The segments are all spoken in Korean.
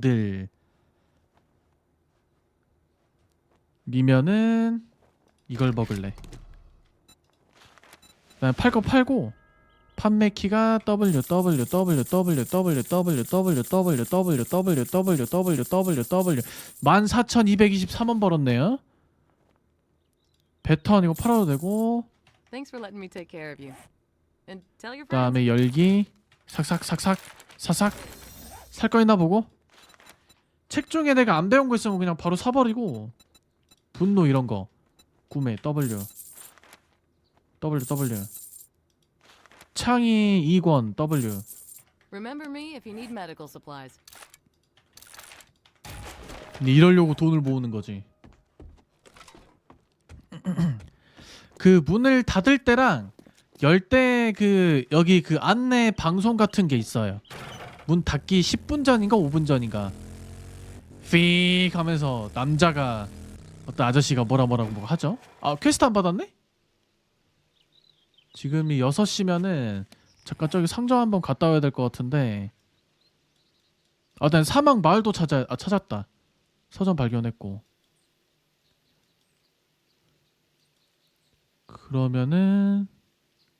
들 미면은 이걸 먹을래. 그다음 팔거 팔고 판매 키가 W W W W W W W W W W W W W W W W 14,223원 벌었네요. 배턴 이거 팔아도 되고. 그다음에 열기 삭삭삭삭 사삭 살 거 있나 보고 책 중에 내가 안 배운 거 있으면 그냥 바로 사버리고 분노 이런 거 구매 W W W. 창이 2권 W. Remember me if you need medical supplies. 근데 이러려고 돈을 모으는 거지. 그 문을 닫을 때랑 열 때 그 여기 그 안내 방송 같은 게 있어요. 문 닫기 10분 전인가 5분 전인가 픽 하면서 남자가 어떤 아저씨가 뭐라 뭐라고 뭐 하죠? 아 퀘스트 안 받았네? 지금이 6시면은 잠깐 저기 상점 한번 갔다 와야 될 것 같은데. 아 난 사막 마을도 찾아 아 찾았다. 서점 발견했고. 그러면은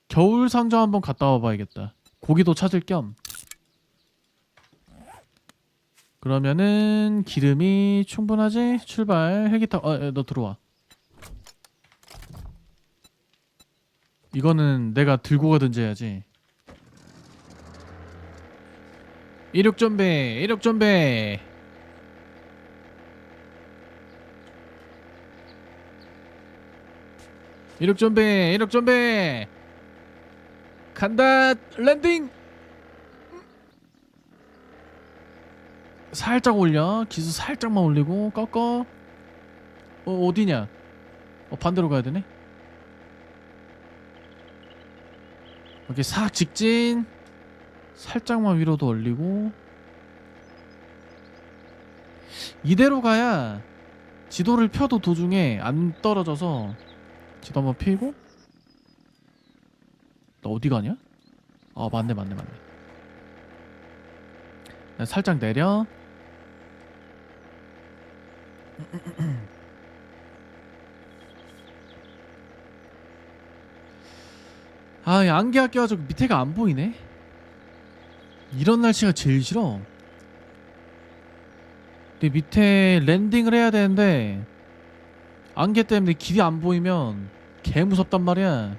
겨울 상점 한번 갔다 와봐야겠다. 고기도 찾을 겸 그러면은 기름이 충분하지? 출발 헬기 타. 어, 에, 너 들어와. 이거는 내가 들고 가든지 해야지. 이륙 준비, 이륙 준비. 이륙 준비, 이륙 준비. 간다, 랜딩. 살짝 올려. 기수 살짝만 올리고 꺾어. 어 어디냐? 어 반대로 가야 되네. 이렇게 싹 직진. 살짝만 위로도 올리고. 이대로 가야 지도를 펴도 도중에 안 떨어져서 지도 한번 피고. 나 어디 가냐? 아 맞네 맞네 맞네. 야, 살짝 내려 아, 이 안개가 껴가지고 밑에가 안 보이네. 이런 날씨가 제일 싫어. 근데 밑에 랜딩을 해야 되는데 안개 때문에 길이 안 보이면 개 무섭단 말이야.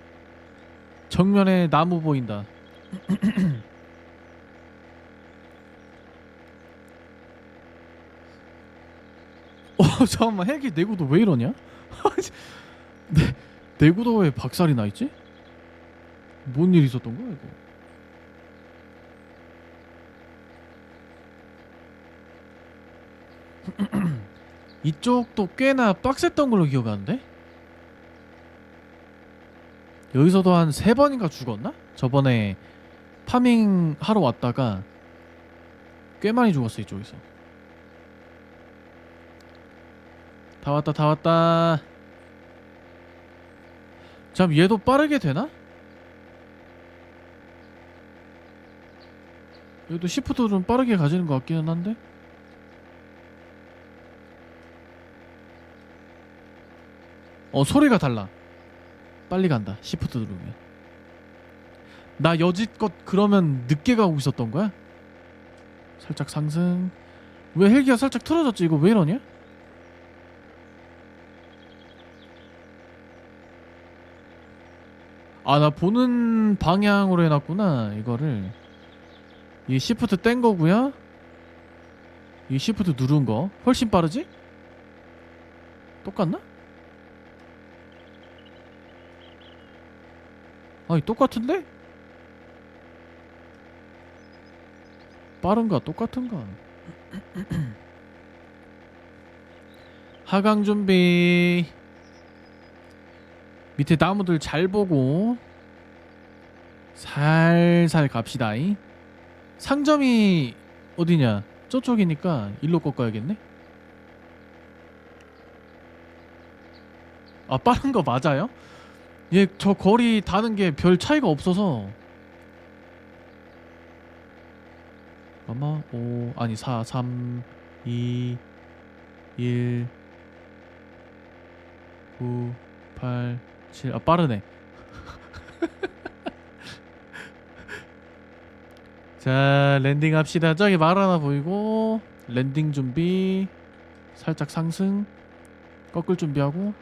정면에 나무 보인다. 어 잠깐만 헬기 내구도 왜 이러냐? 내 내구도 왜 박살이 나 있지? 뭔 일 있었던 거야 이거? 이쪽도 꽤나 빡셌던 걸로 기억하는데? 여기서도 한 세 번인가 죽었나? 저번에 파밍 하러 왔다가 꽤 많이 죽었어 이쪽에서. 다 왔다 다 왔다 참 얘도 빠르게 되나? 얘도 시프트 좀 빠르게 가지는 것 같기는 한데 어 소리가 달라 빨리 간다 시프트 누르면 나 여지껏 그러면 늦게 가고 있었던 거야? 살짝 상승 왜 헬기가 살짝 틀어졌지 이거 왜 이러냐? 아 나 보는 방향으로 해놨구나 이거를 이 시프트 뗀 거고요 이 시프트 누른 거 훨씬 빠르지? 똑같나? 아니 똑같은데? 빠른가 똑같은가 하강 준비 밑에 나무들 잘 보고 살살 갑시다. 이 상점이 어디냐? 저쪽이니까 일로 꺾어야겠네. 아 빠른 거 맞아요? 얘 저 거리 다는 게 별 차이가 없어서 잠깐만 5 아니 4 3 2 1 9 8 7 아 빠르네. 자 랜딩 합시다. 저기 말 하나 보이고 랜딩 준비 살짝 상승 꺾을 준비하고.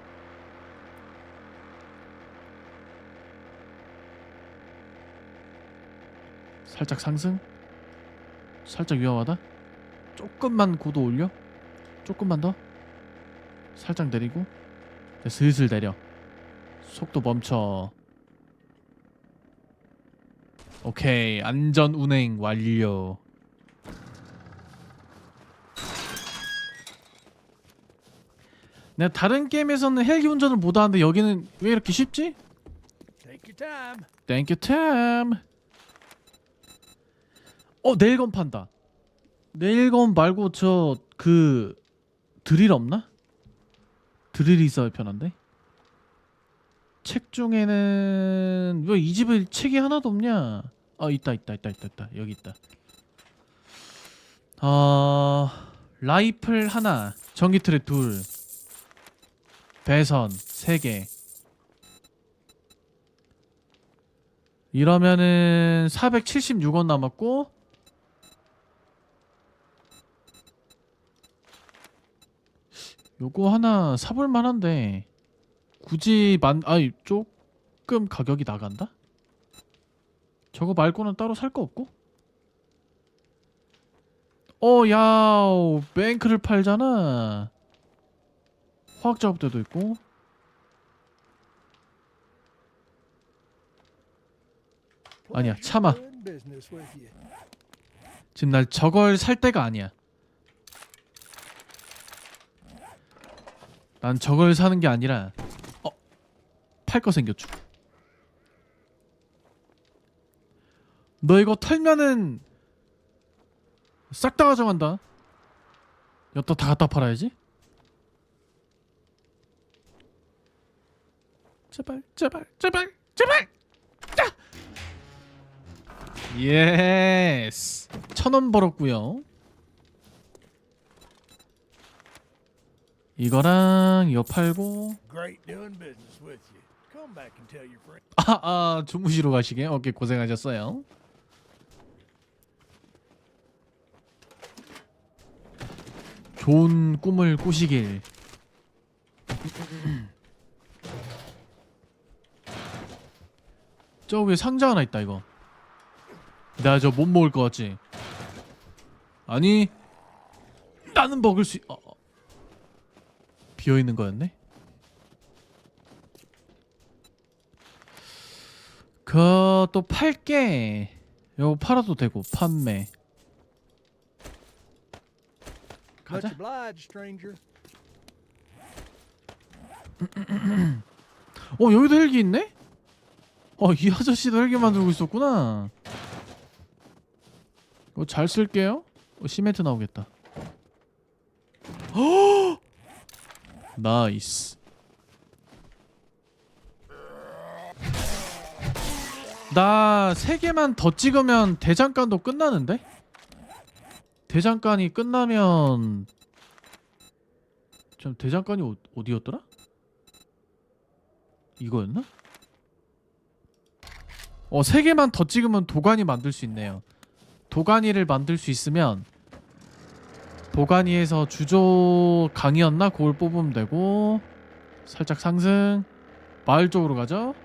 살짝 상승 살짝 위험하다. 조금만 고도 올려. 조금만 더. 살짝 내리고. 슬슬 내려 속도 멈춰 오케이 안전 운행 완료 내가 다른 게임에서는 헬기 운전을 못하는데 여기는 왜 이렇게 쉽지? Take your time. 땡큐 템. 어 네일건 판다. 네일건 말고 저 그 드릴 없나? 드릴이 있어야 편한데. 책 중에는 왜 이 집에 책이 하나도 없냐? 아 있다 있다 있다 있다 있다 여기 있다. 아 라이플 하나, 전기 트랩 둘, 배선 세 개. 이러면은 476원 남았고 요거 하나 사볼 만한데 굳이 만 아니 조금 가격이 나간다? 저거 말고는 따로 살 거 없고? 어, 야, 뱅크를 팔잖아. 화학 작업대도 있고. 아니야, 참아. 지금 날 저걸 살 때가 아니야. 난 저걸 사는 게 아니라 어, 팔 거 생겼죠. 너 이거 털면은 싹 다 가져간다. 여기다 다 갖다 팔아야지. 제발, 제발, 제발, 제발. 자! 예스. 천 원 벌었고요. 이거랑 이거 팔고 아, 아 주무시러 가시게 어깨 고생하셨어요. 좋은 꿈을 꾸시길. 저 위에 상자 하나 있다 이거. 나 저 못 먹을 것 같지? 아니 나는 먹을 수. 어, 어. 비어 있는 거였네. 그 또 팔게. 요거 팔아도 되고 판매. 가자. 어 여기도 헬기 있네? 어이 아저씨도 헬기 만들고 있었구나. 이거 잘 쓸게요. 어, 시멘트 나오겠다. 헉! 나이스. 나세 개만 더 찍으면 대장간도 끝나는데? 대장간이 끝나면 좀 대장간이 어, 어디였더라? 이거였나? 어, 세 개만 더 찍으면 도가니 만들 수 있네요. 도가니를 만들 수 있으면 도가니에서 주조 강이었나? 그걸 뽑으면 되고 살짝 상승 마을 쪽으로 가죠.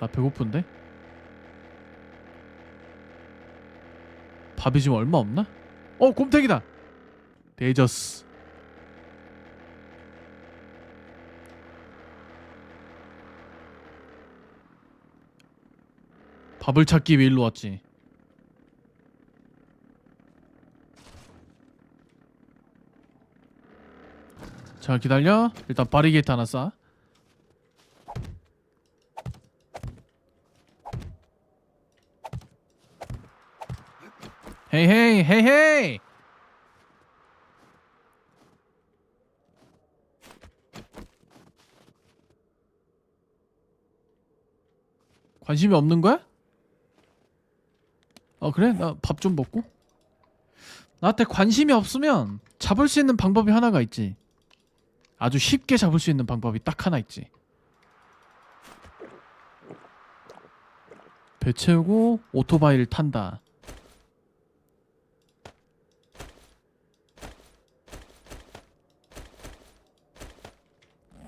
나 배고픈데? 밥이 지금 얼마 없나? 어, 곰탱이다. 데이저스. 밥을 찾기 위해 일로 왔지. 자 기다려. 일단 바리게이트 하나 쌓. 헤이 헤이. 관심이 없는 거야? 어 그래? 나 밥 좀 먹고. 나한테 관심이 없으면 잡을 수 있는 방법이 하나가 있지. 아주 쉽게 잡을 수 있는 방법이 딱 하나 있지. 배 채우고 오토바이를 탄다.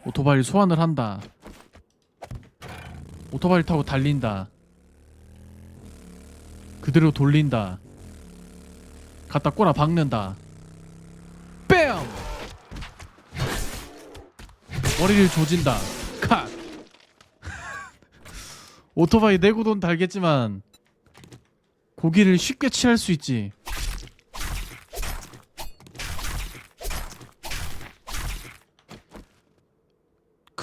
오토바이를 소환을 한다. 오토바이를 타고 달린다. 그대로 돌린다. 갖다 꼬라 박는다. 뺨! 머리를 조진다. 컷! 오토바이 내고 돈 달겠지만 고기를 쉽게 취할 수 있지.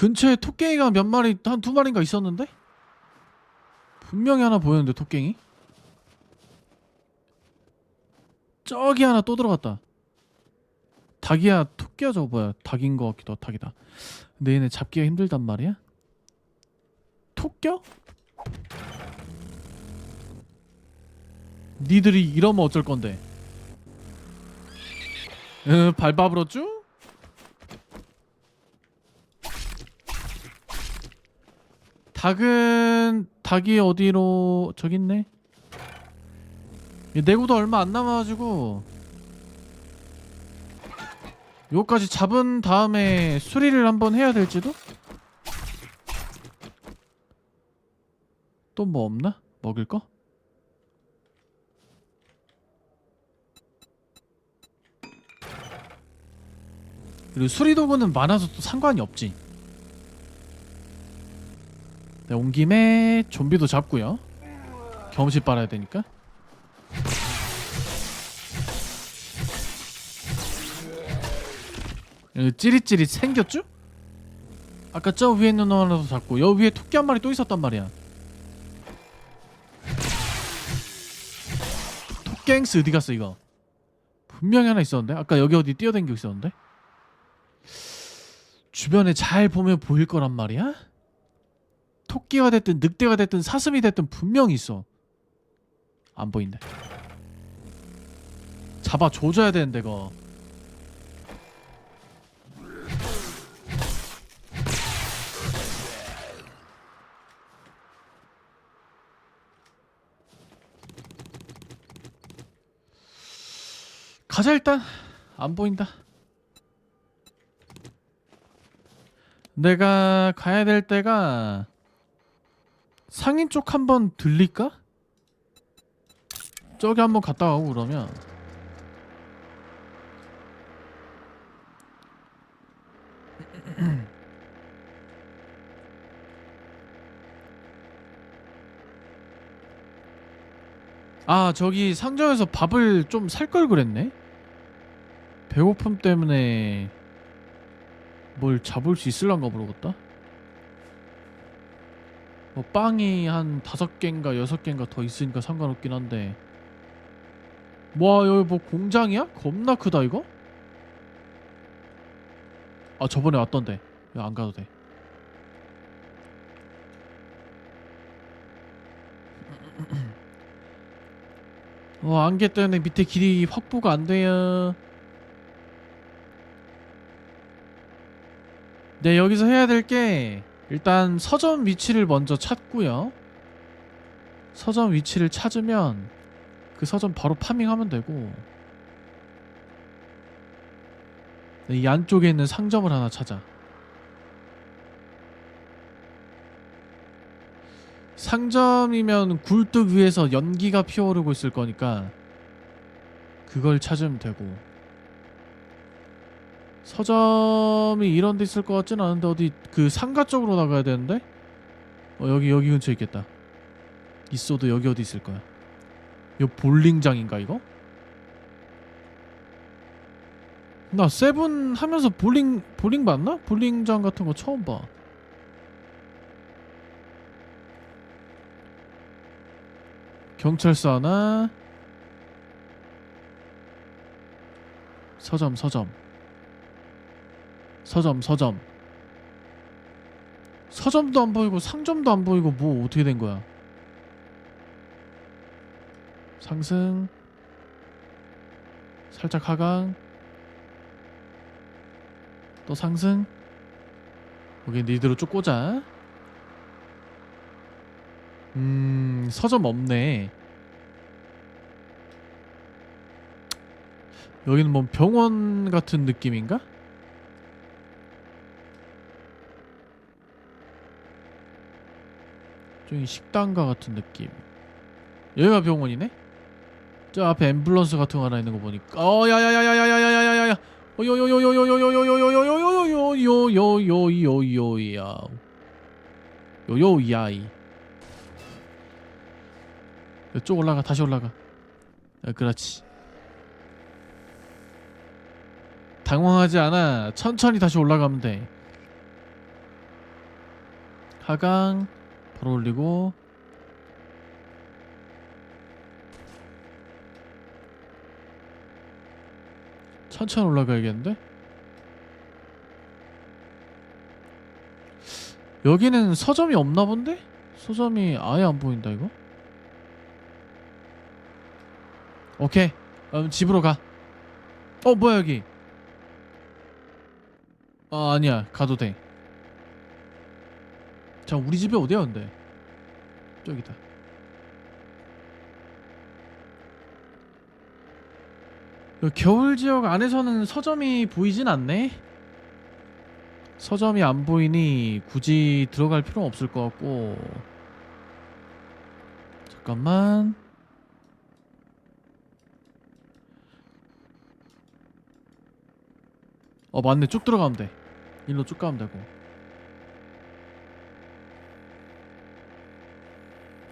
근처에 토깽이가 몇 마리 한 두 마리인가 있었는데? 분명히 하나 보였는데 토깽이? 저기 하나 또 들어갔다. 닭이야 토끼야 저거 뭐야 닭인 것 같기도 하고 닭이다. 근데 얘네 잡기가 힘들단 말이야? 토껴? 니들이 이러면 어쩔 건데? 으 발바불었쥬? 닭은 닭이 어디로 저기 있네. 얘 내구도 얼마 안 남아가지고 요까지 잡은 다음에 수리를 한번 해야 될지도? 또 뭐 없나? 먹을 거? 그리고 수리 도구는 많아서 또 상관이 없지. 네, 온 김에 좀비도 잡고요. 경험치 빨아야 되니까. 여기 찌릿찌릿 생겼죠? 아까 저 위에 있는 놈 하나도 잡고 여 위에 토끼 한 마리 또 있었단 말이야. 토깽스 어디 갔어 이거? 분명히 하나 있었는데 아까 여기 어디 뛰어댕기고 있었는데 주변에 잘 보면 보일 거란 말이야. 토끼가 됐든 늑대가 됐든 사슴이 됐든 분명히 있어. 안 보인대. 잡아 조져야 되는데 이거. 가자 일단 안 보인다. 내가 가야 될 때가 상인 쪽 한번 들릴까? 저기 한번 갔다 가고 그러면. 아 저기 상점에서 밥을 좀 살 걸 그랬네? 배고픔 때문에 뭘 잡을 수 있을란가 모르겠다 뭐 빵이 한 다섯 개인가 여섯 개인가 더 있으니까 상관없긴 한데 와 여기 뭐 공장이야? 겁나 크다 이거? 아 저번에 왔던데 여기 안 가도 돼 어, 안개 때문에 밑에 길이 확보가 안 돼요. 네, 여기서 해야 될 게 일단 서점 위치를 먼저 찾고요. 서점 위치를 찾으면 그 서점 바로 파밍하면 되고 네, 이 안쪽에 있는 상점을 하나 찾아. 상점이면 굴뚝 위에서 연기가 피어오르고 있을 거니까 그걸 찾으면 되고 서점이 이런 데 있을 것 같진 않은데 어디 그 상가 쪽으로 나가야 되는데? 어 여기 여기 근처에 있겠다. 있어도 여기 어디 있을 거야. 이 볼링장인가 이거? 나 세븐 하면서 볼링 볼링 봤나? 볼링장 같은 거 처음 봐. 경찰서 하나. 서점 서점 서점 서점. 서점도 안 보이고 상점도 안 보이고 뭐 어떻게 된 거야? 상승. 살짝 하강. 또 상승. 여기 니드로 쭉 꽂아. 음 서점 없네. 여기는 뭐 병원 같은 느낌인가? 저기 식당가 같은 느낌 여기가 병원이네? 저 앞에 앰뷸런스 같은 거 하나 있는 거 보니까 어 야야야야야야야야야야 요요요요요요요요요요요요요요야 요요야이 이쪽 올라가 다시 올라가 아, 그렇지 당황하지 않아 천천히 다시 올라가면 돼 하강 바로 올리고 천천히 올라가야겠는데? 여기는 서점이 없나 본데? 서점이 아예 안 보인다 이거? 오케이 그럼 집으로 가 어 뭐야 여기 아 아니야 가도 돼 자 우리 집이 어디야 근데? 저기다. 겨울 지역 안에서는 서점이 보이진 않네? 서점이 안 보이니 굳이 들어갈 필요 없을 것 같고. 잠깐만. 어 맞네. 쭉 들어가면 돼. 일로 쭉 가면 되고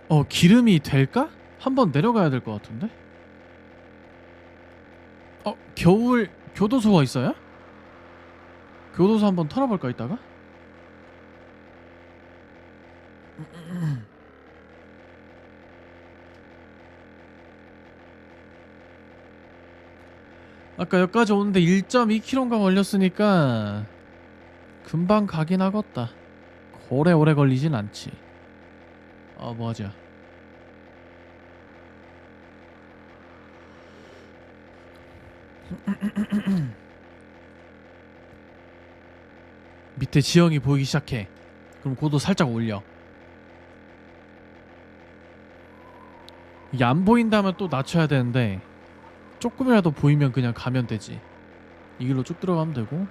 어 기름이 될까? 한번 내려가야 될 것 같은데 어 겨울 교도소가 있어요? 교도소 한번 털어볼까 이따가? 아까 여기까지 오는데 1.2km가 걸렸으니까 금방 가긴 하겠다 오래 오래 걸리진 않지 아 뭐하자 밑에 지형이 보이기 시작해. 그럼 고도 살짝 올려. 이게 안 보인다면 또 낮춰야 되는데 조금이라도 보이면 그냥 가면 되지. 이 길로 쭉 들어가면 되고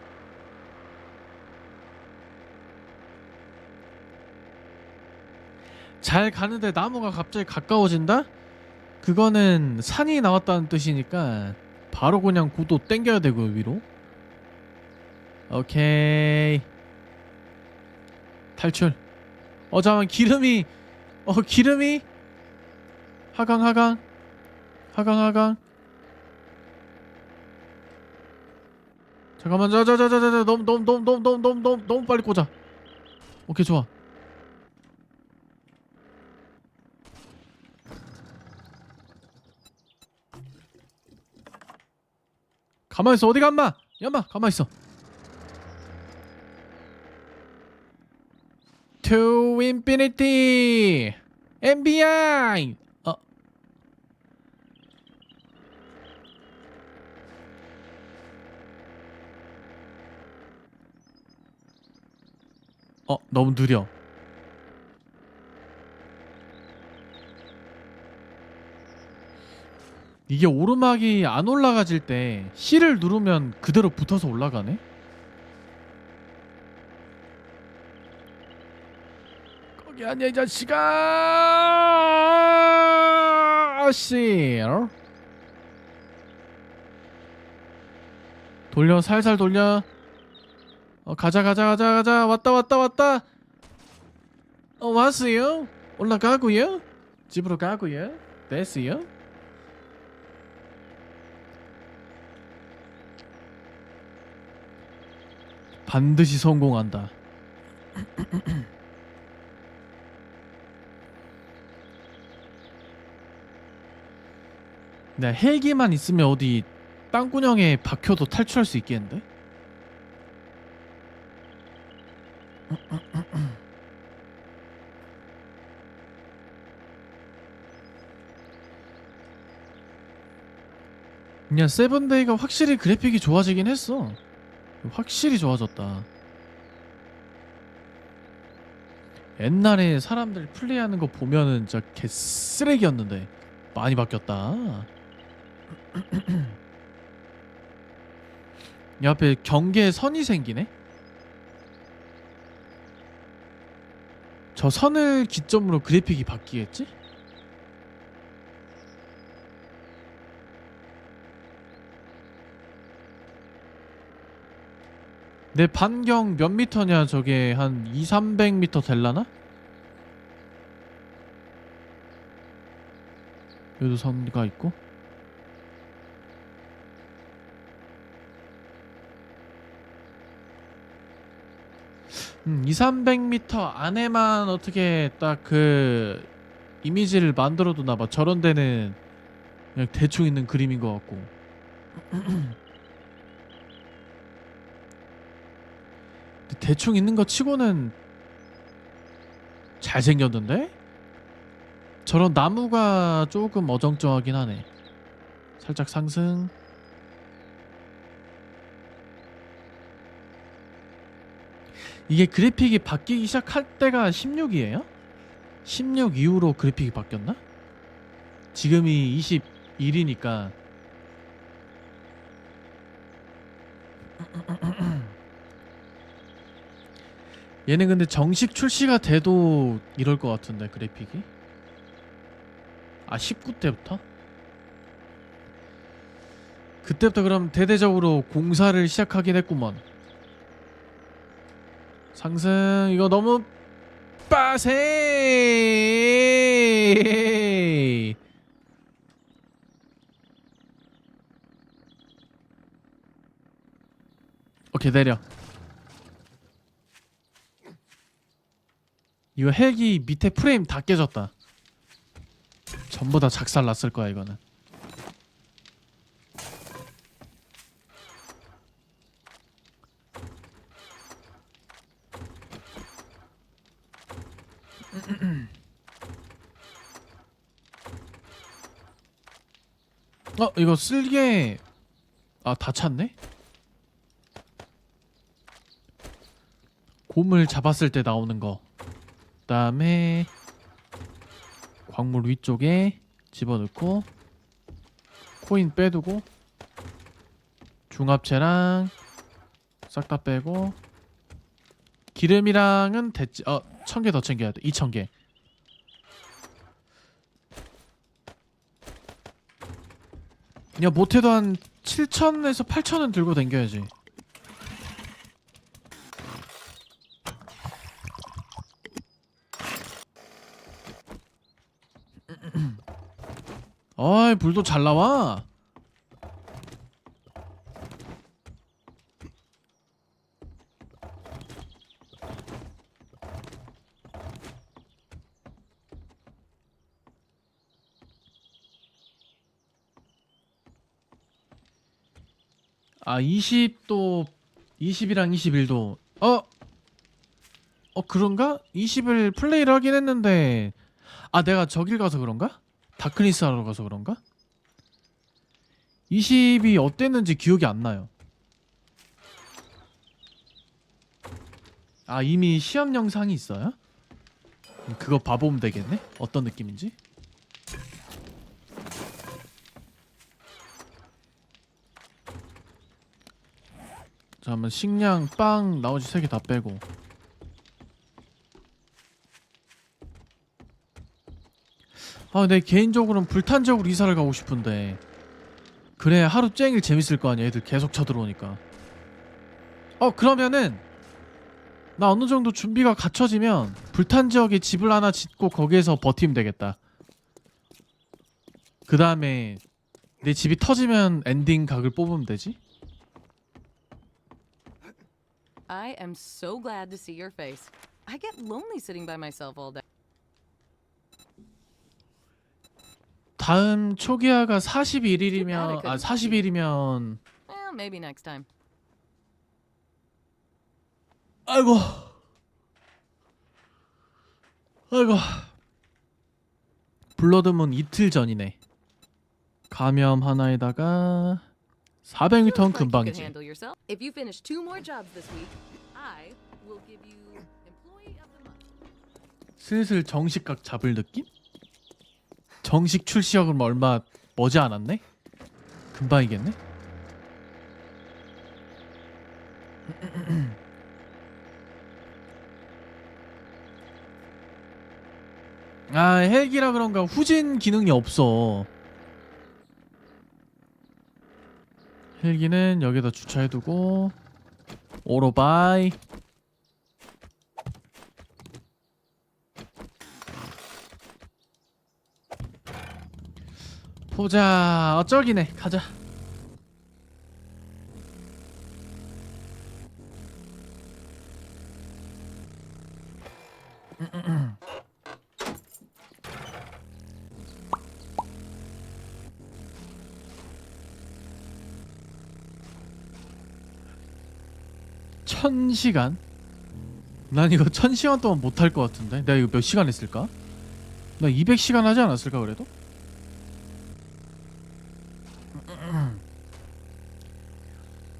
잘 가는데 나무가 갑자기 가까워진다? 그거는 산이 나왔다는 뜻이니까 바로 그냥 고도 땡겨야 되고 위로 오케이 탈출 어 잠깐만 기름이 어 기름이 하강 하강 하강 하강 잠깐만 자자자자자 너무 너무 너무 너무 너무 너무 너무 너무 빨리 꽂아 오케이 좋아 가만 있어. 어디 간마? 야마 가만 있어. To infinity. NBI 어. 어, 너무 느려. 이게 오르막이 안 올라가질 때 C를 누르면 그대로 붙어서 올라가네? 거기 아니야 이 자식아! 아씨 돌려 살살 돌려. 어 가자 가자 가자 가자. 왔다 왔다 왔다. 어 왔어요? 올라가고요? 집으로 가고요? 됐어요 반드시 성공한다 네, 헬기만 있으면 어디 땅구녕에 박혀도 탈출할 수 있겠는데? 그냥 세븐데이가 확실히 그래픽이 좋아지긴 했어. 확실히 좋아졌다. 옛날에 사람들 플레이하는 거 보면은 진짜 개쓰레기였는데 많이 바뀌었다. 이 앞에 경계에 선이 생기네? 저 선을 기점으로 그래픽이 바뀌겠지? 내 반경 몇 미터냐 저게 한 2, 300미터 될라나? 여기도 선가 있고 음, 2, 300m 안에만 어떻게 딱 그 이미지를 만들어 두나 봐. 저런 데는 그냥 대충 있는 그림인 것 같고. 근데 대충 있는 거 치고는 잘 생겼는데? 저런 나무가 조금 어정쩡하긴 하네. 살짝 상승. 이게 그래픽이 바뀌기 시작할 때가 16이에요? 16 이후로 그래픽이 바뀌었나? 지금이 21이니까 얘는 근데 정식 출시가 돼도 이럴 것 같은데 그래픽이? 아 19때부터? 그때부터 그럼 대대적으로 공사를 시작하긴 했구먼. 상승 이거 너무 빠세! 오케이 내려 이거 헬기 밑에 프레임 다 깨졌다. 전부 다 작살 났을 거야 이거는. 어 이거 쓸개 아 다 찼네? 곰을 잡았을 때 나오는 거 그다음에 광물 위쪽에 집어넣고 코인 빼두고 중합체랑 싹 다 빼고 기름이랑은 됐지 어천개더 챙겨야 돼. 이천 개. 야 못해도 한 7천에서 8천은 들고 댕겨야지 어이 불도 잘 나와 아 20도 20이랑 21도 어? 어 그런가? 20을 플레이를 하긴 했는데 아 내가 저길 가서 그런가? 다크니스 하러 가서 그런가? 20이 어땠는지 기억이 안 나요 아 이미 시험 영상이 있어요? 그거 봐보면 되겠네? 어떤 느낌인지? 잠깐만 식량 빵 나머지 세 개 다 빼고 아, 내 개인적으로는 불탄지역으로 이사를 가고 싶은데 그래 하루 쟁일 재밌을 거 아니야 애들 계속 쳐들어오니까 어 그러면은 나 어느 정도 준비가 갖춰지면 불탄 지역에 집을 하나 짓고 거기에서 버티면 되겠다 그 다음에 내 집이 터지면 엔딩 각을 뽑으면 되지 I am so glad to see your face. I get lonely sitting by myself all day. 다음 초기화가 41일이면 아 40일이면 Well, maybe next time. 아이고 아이고 블러드문 이틀 전이네 감염 하나에다가 400m는 Looks like you can 금방이지. handle yourself. If you finish two more jobs this week, I will give you employee of the month. 슬슬 정식각 잡을 느낌? 정식 출시역은 얼마 머지 않았네? 금방이겠네? 아 헬기라 그런가 후진 기능이 없어 헬기는 여기다 주차해두고 오로바이 보자 어쩌기네 가자 천 시간? 난 이거 천 시간 동안 못할 것 같은데 내가 이거 몇 시간 했을까? 나 200시간 하지 않았을까 그래도?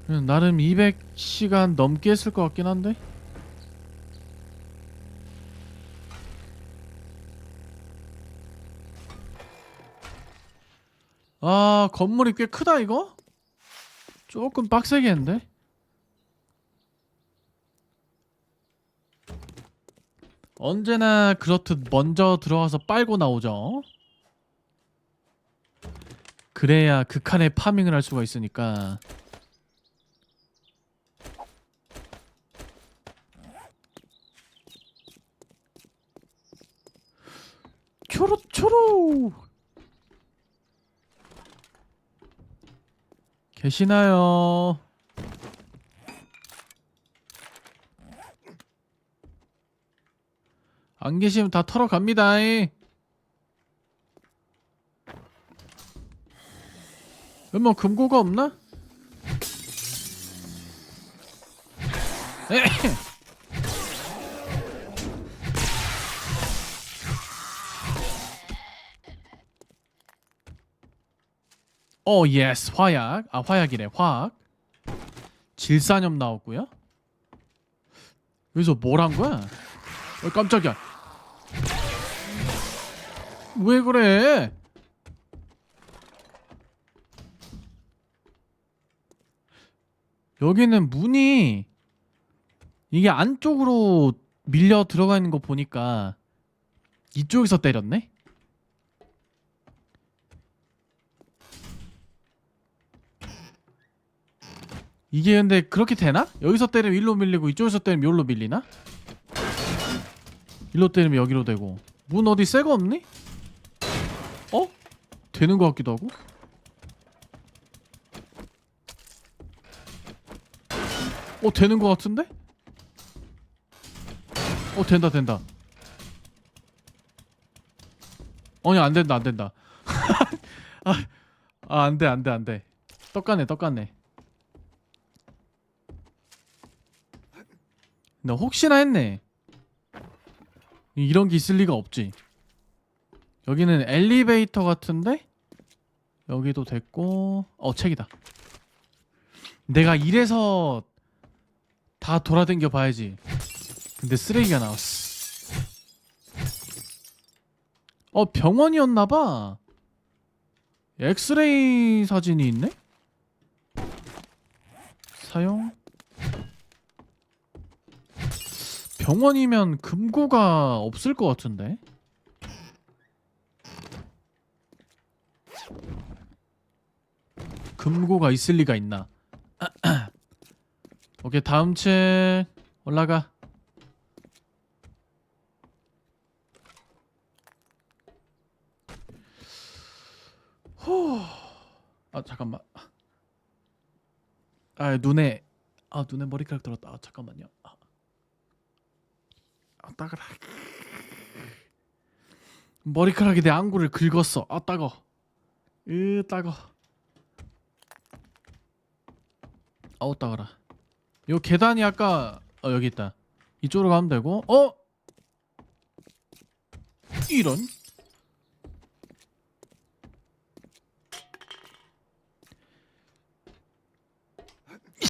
나름 200시간 넘게 했을 것 같긴 한데? 아 건물이 꽤 크다 이거? 조금 빡세게 했는데? 언제나 그렇듯 먼저 들어가서 빨고 나오죠. 그래야 극한의 파밍을 할 수가 있으니까 초로초로 계시나요? 안 계시면 다 털어 갑니다. 뭐 금고가 없나? 에헤. 어 예스 화약. 아 화약이래 화학. 질산염 나왔고요. 여기서 뭘 한 거야? 어 깜짝이야. 왜 그래? 여기는 문이 이게 안쪽으로 밀려 들어가 있는 거 보니까 이쪽에서 때렸네? 이게 근데 그렇게 되나? 여기서 때리면 일로 밀리고 이쪽에서 때리면 여기로 밀리나? 일로 때리면 여기로 되고 문 어디 새거 없니? 어? 되는 것 같기도 하고 어 되는 것 같은데? 어 된다 된다 아니 안 된다 안 된다 아, 아 안돼 안돼 안돼 떡가네 떡가네 나 혹시나 했네. 이런 게 있을 리가 없지. 여기는 엘리베이터 같은데? 여기도 됐고 어 책이다. 내가 이래서 다 돌아댕겨 봐야지. 근데 쓰레기가 나왔어. 어 병원이었나봐. 엑스레이 사진이 있네? 사용 병원이면 금고가 없을 것 같은데? 금고가 있을 리가 있나? 오케이 다음 책 올라가. 후 아 잠깐만. 아 눈에. 아 눈에 머리카락 들었다. 아, 잠깐만요. 아, 아 따가라. 머리카락이 내 안구를 긁었어. 아 따거. 으 따거. 아우 따가라. 요 계단이 아까 어 여기 있다. 이쪽으로 가면 되고. 어? 이런